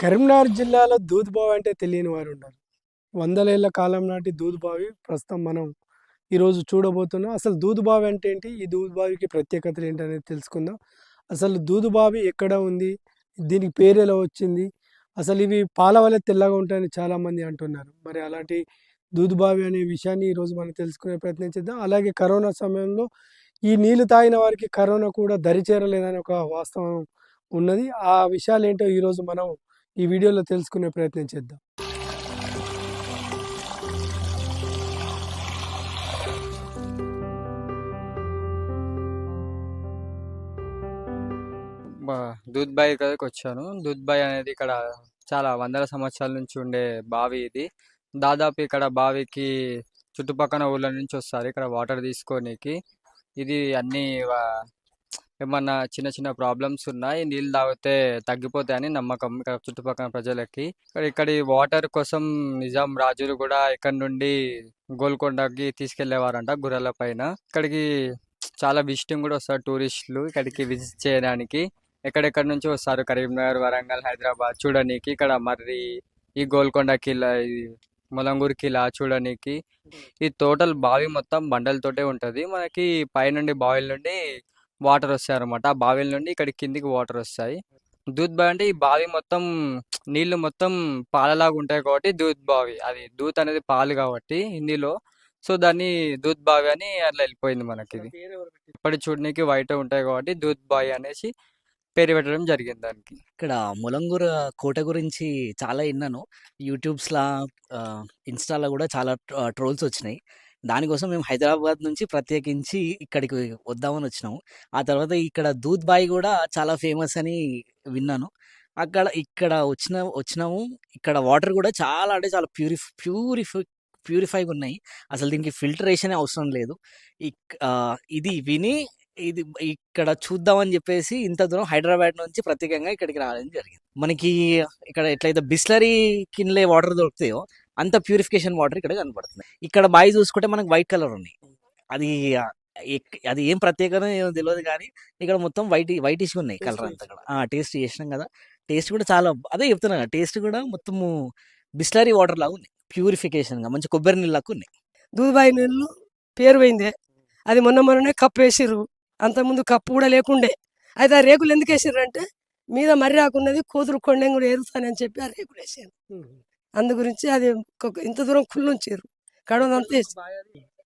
కరీంనగర్ జిల్లాలో దూద్బావి అంటే తెలియని వారు ఉన్నారు. వందలేళ్ళ కాలం నాటి దూద్బావి ప్రస్తుతం మనం ఈరోజు చూడబోతున్నాం. అసలు దూద్బావి అంటే ఏంటి? ఈ దూద్బావికి ప్రత్యేకతలు ఏంటి అనేది తెలుసుకుందాం. అసలు దూద్బావి ఎక్కడ ఉంది? దీనికి పేరు ఎలా వచ్చింది? అసలు ఇవి పాల వల్ల తెల్లగా ఉంటాయని చాలామంది అంటున్నారు. మరి అలాంటి దూద్బావి అనే విషయాన్ని ఈరోజు మనం తెలుసుకునే ప్రయత్నం చేద్దాం. అలాగే కరోనా సమయంలో ఈ నీళ్ళు తాగిన వారికి కరోనా కూడా దరిచేరలేదని ఒక వాస్తవం ఉన్నది. ఆ విషయాలు ఏంటో ఈరోజు మనం ఈ వీడియోలో తెలుసుకునే ప్రయత్నం చేద్దాం. దూద్బాయి దూద్బాయ్ దగ్గరికి వచ్చాను. దూద్బాయ్ అనేది ఇక్కడ చాలా వందల సంవత్సరాల నుంచి ఉండే బావి ఇది. దాదాపు ఇక్కడ బావికి చుట్టుపక్కల ఊళ్ళ నుంచి వస్తారు. ఇక్కడ వాటర్ తీసుకోనికి. ఇది అన్ని ఏమన్నా చిన్న చిన్న ప్రాబ్లమ్స్ ఉన్నాయి నీళ్ళు తాగితే తగ్గిపోతాయని నమ్మకం ఇక్కడ చుట్టుపక్కల ప్రజలకి. ఇక్కడ ఇక్కడి వాటర్ కోసం నిజాం రాజులు కూడా ఇక్కడ నుండి గోల్కొండకి తీసుకెళ్ళేవారంట గుర్రాల పైన. ఇక్కడికి చాలా విజిటింగ్ కూడా వస్తారు టూరిస్టులు ఇక్కడికి విజిట్ చేయడానికి. ఎక్కడెక్కడ నుంచి వస్తారు కరీంనగర్ వరంగల్ హైదరాబాద్ చూడడానికి ఇక్కడ మర్రి ఈ గోల్కొండ కిలా ములంగూరు కిలా చూడడానికి ఈ టోటల్ బావి మొత్తం బండలతోటే ఉంటుంది. మనకి పైనుండి బావిల నుండి వాటర్ వస్తాయి అనమాట ఆ బావిల నుండి ఇక్కడ కిందికి వాటర్ వస్తాయి. దూద్ బావి అంటే ఈ బావి మొత్తం నీళ్ళు మొత్తం పాలలాగా ఉంటాయి కాబట్టి దూద్ బావి. అది దూత్ అనేది పాలు కాబట్టి హిందీలో. సో దాన్ని దూద్ బావి అని అట్లా వెళ్ళిపోయింది మనకి ఇది. ఇప్పటి చూడడానికి వైట్ ఉంటాయి కాబట్టి దూద్ బావి అనేసి పేరు పెట్టడం జరిగింది దానికి. ఇక్కడ ములంగూర కోట గురించి చాలా విన్నాను. యూట్యూబ్స్లా ఇన్స్టాలో కూడా చాలా ట్రోల్స్ వచ్చినాయి. దానికోసం మేము హైదరాబాద్ నుంచి ప్రత్యేకించి ఇక్కడికి వద్దామని వచ్చినాము. ఆ తర్వాత ఇక్కడ దూద్ బాయ్ కూడా చాలా ఫేమస్ అని విన్నాను. అక్కడ ఇక్కడ వచ్చిన వచ్చినాము. ఇక్కడ వాటర్ కూడా చాలా అంటే చాలా ప్యూరిఫ్ ప్యూరిఫై ప్యూరిఫైగా ఉన్నాయి. అసలు దీనికి ఫిల్టరేషన్ అవసరం లేదు. ఇక్ ఇది విని ఇది ఇక్కడ చూద్దామని చెప్పేసి ఇంత దూరం హైదరాబాద్ నుంచి ప్రత్యేకంగా ఇక్కడికి రావడం జరిగింది. మనకి ఇక్కడ ఎట్లయితే బిస్లరీ కిన్లే వాటర్ దొరుకుతాయో అంత ప్యూరిఫికేషన్ వాటర్ ఇక్కడ కనపడుతుంది ఇక్కడ బావి చూసుకుంటే మనకు వైట్ కలర్ ఉన్నాయి. అది అది ఏం ప్రత్యేకత ఏమో తెలియదు కానీ ఇక్కడ మొత్తం వైట్ వైటిష్ ఉన్నాయి కలర్ అంతా కూడా. టేస్ట్ చేసినాం కదా. టేస్ట్ కూడా చాలా అదే చెప్తున్నా టేస్ట్ కూడా మొత్తము బిస్లరీ వాటర్ లాగా ఉన్నాయి ప్యూరిఫికేషన్గా మంచి కొబ్బరి నీళ్ళకు ఉన్నాయి. దూదుబాయి నీళ్ళు పేరు పోయిందే అది మొన్న మొన్ననే కప్పు వేసిర్రు. అంతకుముందు కప్పు కూడా లేకుండే. అయితే ఆ రేకులు ఎందుకు వేసిర్రు అంటే మీద మర్రి ఆకున్నది కూతురు కొండెం కూడా ఏరుతానని చెప్పి ఆ రేకులు వేసాను అందు గురించి అది ఇంత దూరం కుళ్ళు ఉంచారు కడవ అంతా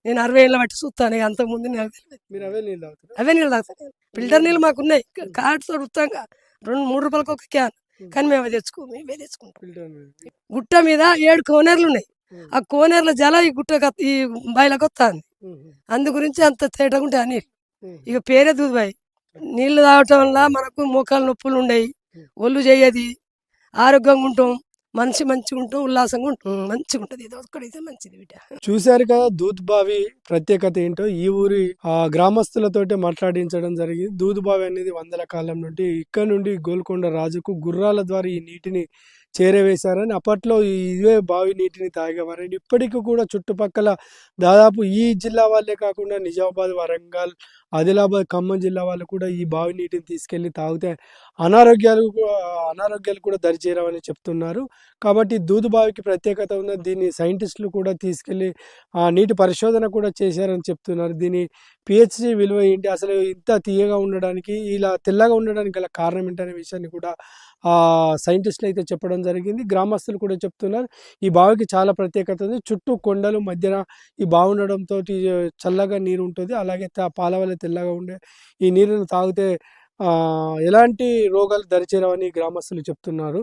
నేను అరవై ఏళ్ళ బట్టి చూస్తాను ఇక అంతకుముందు అవే నీళ్ళు తాగుతారా? అవే నీళ్ళు తాగుతాను ఫిల్టర్ నీళ్ళు మాకు ఉన్నాయి కార్డ్స్ ఉత్తంగా రెండు మూడు రూపాయలకు ఒక క్యాన్. కానీ మేము అవి తెచ్చుకోము ఇవే తెచ్చుకుంటాం. గుట్ట మీద ఏడు కోనేర్లు ఉన్నాయి. ఆ కోనేర్ల జల ఈ గుట్ట ఈ బాయిలకు వస్తుంది. ఉమ్. అందు గురించి అంత తేటగా ఉంటాయి నీళ్ళు. ఇక పేరే దూదుబాయి. నీళ్ళు తాగటం వల్ల మనకు మోకాలు నొప్పులు ఉండయి. ఒళ్ళు చేయది. ఆరోగ్యంగా ఉంటాం. మనిషి మంచిగా ఉంటాం ఉల్లాసంగా ఉంటాం మంచిగా ఉంటుంది. ఇది ఒక్కడైతే మంచిది బిడ్డ. చూశారు కదా దూద్బావి ప్రత్యేకత ఏంటో? ఈ ఊరి ఆ గ్రామస్తులతోటి మాట్లాడించడం జరిగింది. దూద్బావి అనేది వందల కాలం నుండి ఇక్కడ నుండి గోల్కొండ రాజుకు గుర్రాల ద్వారా ఈ నీటిని చేరవేశారని అప్పట్లో ఇవే బావి నీటిని తాగేవారని ఇప్పటికీ కూడా చుట్టుపక్కల దాదాపు ఈ జిల్లా వాళ్ళే కాకుండా నిజామాబాద్ వరంగల్ ఆదిలాబాద్ ఖమ్మం జిల్లా వాళ్ళు కూడా ఈ బావి నీటిని తీసుకెళ్ళి తాగితే అనారోగ్యాలు అనారోగ్యాలు కూడా దరిచేరవని చెప్తున్నారు. కాబట్టి దూదు బావికి ప్రత్యేకత ఉన్న దీన్ని సైంటిస్టులు కూడా తీసుకెళ్ళి ఆ నీటి పరిశోధన కూడా చేశారని చెప్తున్నారు. దీని పిహెచ్డి విలువ ఏంటి? అసలు ఇంత తీయగా ఉండడానికి ఇలా తెల్లగా ఉండడానికి గల కారణం ఏంటనే విషయాన్ని కూడా ఆ సైంటిస్టులు అయితే చెప్పడం జరిగింది. గ్రామస్తులు కూడా చెప్తున్నారు. ఈ బావికి చాలా ప్రత్యేకత ఉంది. చుట్టూ కొండలు మధ్యన ఈ బావి ఉండడంతో చల్లగా నీరు ఉంటుంది. అలాగే పాలవల్ల తెల్లగా ఉండే ఈ నీరును తాగితే ఎలాంటి రోగాలు దరిచేరవని గ్రామస్తులు చెప్తున్నారు.